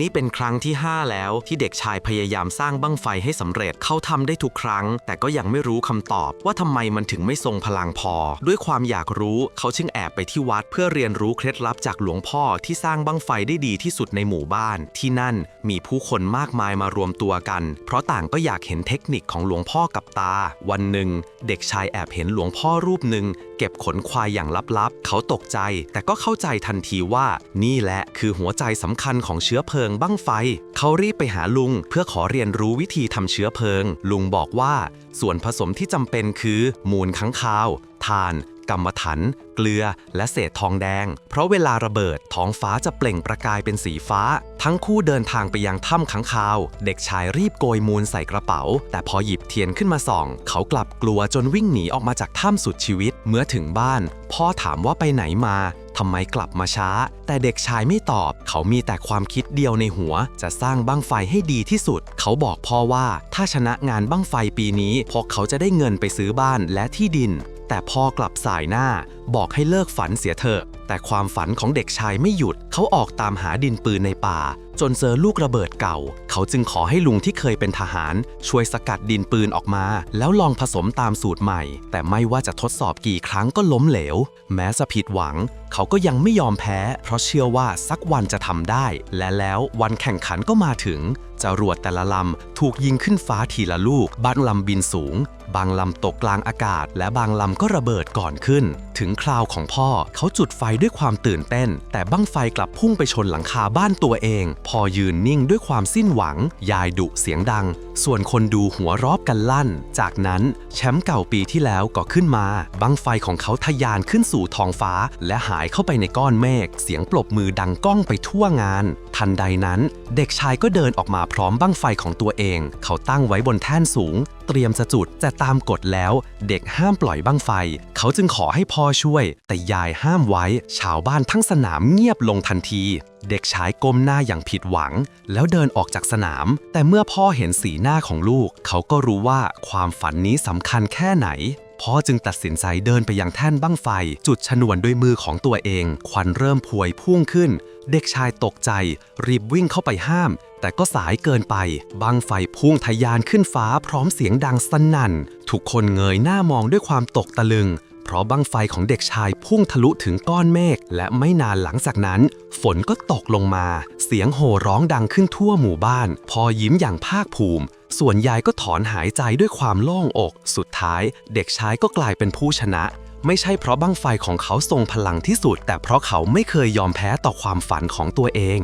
นี่เป็นครั้งที่ 5 แล้วที่เด็กชายพยายามสร้างบั้งไฟให้สำเร็จเขาทำได้ทุกครั้ง แต่ก็ยังไม่รู้คำตอบว่าทำไมมันถึงไม่ทรงพลังพอ ด้วยความอยากรู้เขาจึงแอบไปที่วัดเพื่อเรียนรู้เคล็ดลับจากหลวงพ่อที่สร้างบั้งไฟได้ดีที่สุดในหมู่บ้าน ที่นั่นมีผู้คนมากมายมารวมตัวกัน เพราะต่างก็อยากเห็นเทคนิคของหลวงพ่อกับตา วันหนึ่ง เด็กชายแอบเห็นหลวงพ่อรูปหนึ่งเก็บขนควายอย่างลับๆ เขาตกใจ แต่ก็เข้าใจทันทีว่า นี่แหละคือหัวใจสำคัญของเชื้อเพลิงบั้งไฟ เขารีบไปหาลุงเพื่อขอเรียนรู้วิธีทำเชื้อเพลิง ลุงบอกว่า ส่วนผสมที่จำเป็นคือมูลค้างคาวถ่านกรรมฐานเกลือ และเศษทองแดง เพราะเวลาระเบิดท้องฟ้าจะเปล่งประกายเป็นสีฟ้า ทั้งคู่เดินทางไปยังถ้ำค้างคาว เด็กชายรีบโกยมูลใส่กระเป๋า แต่พอหยิบเทียนขึ้นมาส่อง เขากลับกลัวจนวิ่งหนีออกมาจากถ้ำสุดชีวิต เมื่อถึงบ้าน พ่อถามว่าไปไหนมา ทำไมกลับมาช้า แต่เด็กชายไม่ตอบ เขามีแต่ความคิดเดียวในหัว จะสร้างบั้งไฟให้ดีที่สุด เขาบอกพ่อว่าถ้าชนะงานบั้งไฟปีนี้พวกเขาจะได้เงินไปซื้อบ้านและที่ดิน แต่พ่อกลับสายหน้า บอกให้เลิกฝันเสียเถอะ แต่ความฝันของเด็กชายไม่หยุด เขาออกตามหาดินปืนในป่า จนเจอลูกระเบิดเก่า เขาจึงขอให้ลุงที่เคยเป็นทหาร ช่วยสกัดดินปืนออกมา แล้วลองผสมตามสูตรใหม่ แต่ไม่ว่าจะทดสอบกี่ครั้งก็ล้มเหลว แม้จะผิดหวัง เขาก็ยังไม่ยอมแพ้ เพราะเชื่อว่าสักวันจะทำได้ และแล้ววันแข่งขันก็มาถึง จรวดแต่ละลำถูกยิงขึ้นฟ้าทีละลูก บางลำบินสูง บางลำตกกลางอากาศ และบางลำก็ระเบิดก่อนขึ้น ถึงคราวของพ่อเขาจุดไฟด้วยความตื่นเต้น แต่บั้งไฟกลับพุ่งไปชนหลังคาบ้านตัวเอง พอยืนนิ่งด้วยความสิ้นหวัง ยายดุเสียงดัง ส่วนคนดูหัวรอบกันลั่น จากนั้นแชมป์เก่าปีที่แล้วก็ขึ้นมาบั้งไฟของเขาทะยานขึ้นสู่ท้องฟ้า และหายเข้าไปในก้อนเมฆเสียงปรบมือดังก้องไปทั่วงาน ทันใดนั้น เด็กชายก็เดินออกมาพร้อมบั้งไฟของตัวเอง เขาตั้งไว้บนแท่นสูง เตรียมจะจุดแต่ตามกฎแล้ว เด็กห้ามปล่อยบั้งไฟ เขาจึงขอให้พ่อช่วย แต่ยายห้ามไว้ ชาวบ้านทั้งสนามเงียบลงทันที เด็กชายก้มหน้าอย่างผิดหวัง แล้วเดินออกจากสนาม แต่เมื่อพ่อเห็นสีหน้าของลูก เขาก็รู้ว่าความฝันนี้สำคัญแค่ไหน พ่อจึงตัดสินใจเดินไปยังแท่นบั้งไฟ จุดชนวนด้วยมือของตัวเอง ควันเริ่มพวยพุ่งขึ้น เด็กชายตกใจ รีบวิ่งเข้าไปห้าม แต่ก็สายเกินไปบังไฟพุ่งทะยานขึ้นฟ้าพร้อมเสียงดังสนั่น ทุกคนเงยหน้ามองด้วยความตกตะลึง เพราะบั้งไฟของเด็กชายพุ่งทะลุถึงก้อนเมฆและไม่นานหลังจากนั้น ฝนก็ตกลงมา เสียงโห่ร้องดังขึ้นทั่วหมู่บ้าน พอยิ้มอย่างภาคภูมิ ส่วนยายก็ถอนหายใจด้วยความโล่งอก สุดท้าย เด็กชายก็กลายเป็นผู้ชนะ ไม่ใช่เพราะบั้งไฟของเขาทรงพลังที่สุด แต่เพราะเขาไม่เคยยอมแพ้ต่อความฝันของตัวเอง